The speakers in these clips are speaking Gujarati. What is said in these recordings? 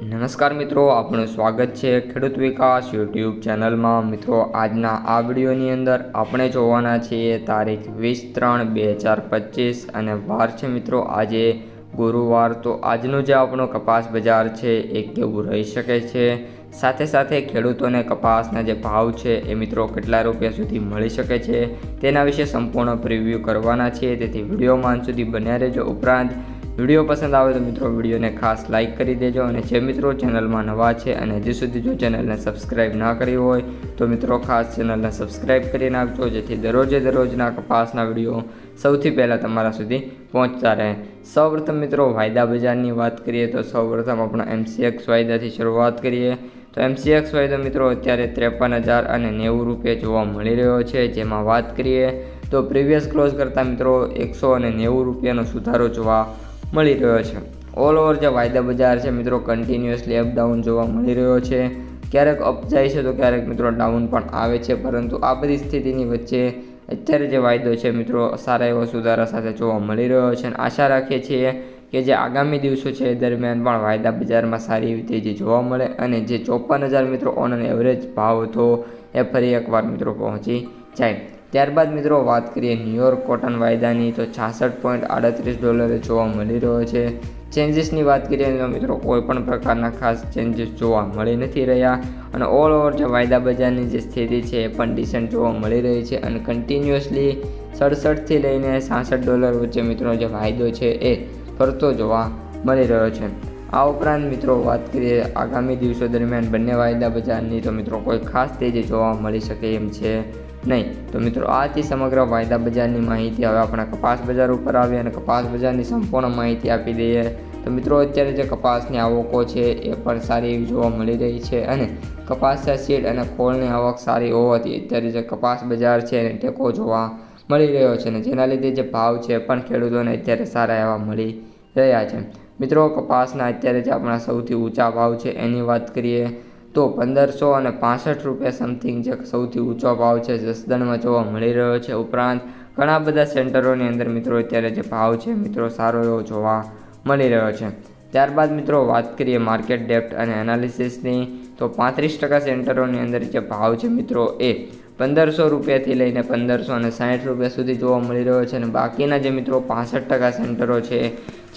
નમસ્કાર મિત્રો આપણું સ્વાગત છે ખેડૂત વિકાસ યુટ્યુબ ચેનલમાં. મિત્રો, આજના આ વિડીયોની અંદર આપણે જોવાના છીએ તારીખ વીસ ત્રણ બે હજાર પચીસ અને વાર છે મિત્રો, આજે ગુરુવાર. તો આજનો જે આપણો કપાસ બજાર છે એ કેવું રહી શકે છે? સાથે સાથે ખેડૂતોને કપાસના જે ભાવ છે એ મિત્રો કેટલા રૂપિયા સુધી મળી શકે છે? તેના વિશે સંપૂર્ણ પ્રિવ્યૂ કરવાના છીએ. તેથી વિડીયોમાં સુધી બન્યા રહેજો. ઉપરાંત વીડિયો પસંદ આવે તો મિત્રો વિડીયોને ખાસ લાઇક કરી દેજો અને જે મિત્રો ચેનલમાં નવા છે અને હજી સુધી જો ચેનલને સબસ્ક્રાઇબ ના કરી હોય તો મિત્રો ખાસ ચેનલને સબસ્ક્રાઇબ કરી નાખજો, જેથી દરરોજે દરરોજના કપાસના વીડિયો સૌથી પહેલાં તમારા સુધી પહોંચતા રહે. સૌપ્રથમ મિત્રો વાયદા બજારની વાત કરીએ તો સૌપ્રથમ આપણે એમસીએક્સ વાયદાથી શરૂઆત કરીએ. તો એમસીએક્સ વાયદો મિત્રો અત્યારે ત્રેપન હજાર અને નેવું રૂપિયા જોવા મળી રહ્યો છે. જેમાં વાત કરીએ તો પ્રીવિયસ ક્લોઝ કરતાં મિત્રો એકસો અને નેવું રૂપિયાનો સુધારો જોવા મળી રહ્યો છે. ઓલ ઓવર જે વાયદા બજાર છે, મિત્રો કન્ટિન્યુઅસલી અપડાઉન જોવા મળી રહ્યો છે. ક્યારેક અપ જાય છે, તો ક્યારેક, મિત્રો ડાઉન પણ આવે છે. પરંતુ આ બધી સ્થિતિની વચ્ચે અત્યારે જે વાયદો છે, મિત્રો, સારા એવો સુધારા સાથે જોવા મળી રહ્યો છે. અને આશા રાખીએ છીએ કે જે આગામી દિવસો છે, એ દરમિયાન પણ વાયદા બજારમાં સારી એવી તેજી જોવા મળે અને જે ચોપન હજાર, મિત્રો ઓન એવરેજ ભાવ હતો, એ ફરી એકવાર, મિત્રો, પહોંચી જાય. ત્યારબાદ મિત્રો વાત કરીએ ન્યુયોર્ક કોટન વાયદાની, તો છાસઠ પોઈન્ટ આડત્રીસ ડોલરે જોવા મળી રહ્યો છે. ચેન્જીસની વાત કરીએ તો મિત્રો કોઈ પણ પ્રકારના ખાસ ચેન્જીસ જોવા મળી નથી રહ્યા. અને ઓલ ઓવર જે વાયદા બજારની જે સ્થિતિ છે એ પણ ડિસન્ટ જોવા મળી રહી છે. અને કન્ટિન્યુઅસલી સડસઠથી લઈને સાસઠ ડોલર વચ્ચે મિત્રો જે વાયદો છે એ ફરતો જોવા મળી રહ્યો છે. આ ઉપરાંત મિત્રો વાત કરીએ આગામી દિવસો દરમિયાન બંને વાયદા બજારની, તો મિત્રો કોઈ ખાસ તેજી જોવા મળી શકે એમ છે. નહીં. તો મિત્રો આ હતી સમગ્ર વાયદા બજારની માહિતી હવે આપણે કપાસ બજાર ઉપર આવીએ અને કપાસ બજારની સંપૂર્ણ માહિતી આપી દઈએ. તો મિત્રો, અત્યારે જે કપાસની આવકો છે એ પણ સારી એવી જોવા મળી રહી છે અને કપાસના સીડ અને ખોળની આવક સારી હોવાથી અત્યારે જે કપાસ બજાર છે એને ટેકો જોવા મળી રહ્યો છે અને જેના લીધે જે ભાવ છે પણ ખેડૂતોને અત્યારે સારા એવા મળી રહ્યા છે. મિત્રો, કપાસના અત્યારે જે આપણા સૌથી ઊંચા ભાવ છે એની વાત કરીએ તો પંદરસો અને પાસઠ રૂપિયા સમથિંગ જે સૌથી ઊંચો ભાવ છે જસદણમાં જોવા મળી રહ્યો છે. ઉપરાંત ઘણા બધા સેન્ટરોની અંદર મિત્રો અત્યારે જે ભાવ છે મિત્રો સારો એવો જોવા મળી રહ્યો છે. ત્યારબાદ મિત્રો વાત કરીએ માર્કેટ ડેપ્ટ અને એનાલિસિસની તો પાંત્રીસ ટકા સેન્ટરોની અંદર જે ભાવ છે મિત્રો એ પંદરસો રૂપિયાથી લઈને પંદરસો અને સાઠ રૂપિયા સુધી જોવા મળી રહ્યો છે અને બાકીના જે મિત્રો પાસઠ ટકા સેન્ટરો છે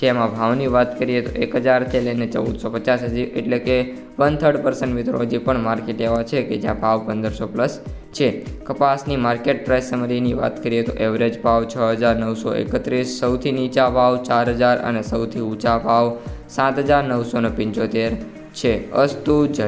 જેમાં ભાવની વાત કરીએ તો એક હજારથી લઈને ચૌદસો પચાસ હજી, એટલે કે વન થર્ડ પર્સન્ટ મિત્રો હજી પણ માર્કેટ એવા છે કે જ્યાં ભાવ પંદરસો પ્લસ છે. કપાસની માર્કેટ પ્રાઇસ સમરીની વાત કરીએ તો એવરેજ ભાવ છ હજાર નવસો એકત્રીસ, સૌથી નીચા ભાવ ચાર હજાર અને સૌથી ઊંચા ભાવ સાત હજાર નવસો ને પંચોતેર. છે. અસ્તુ જય.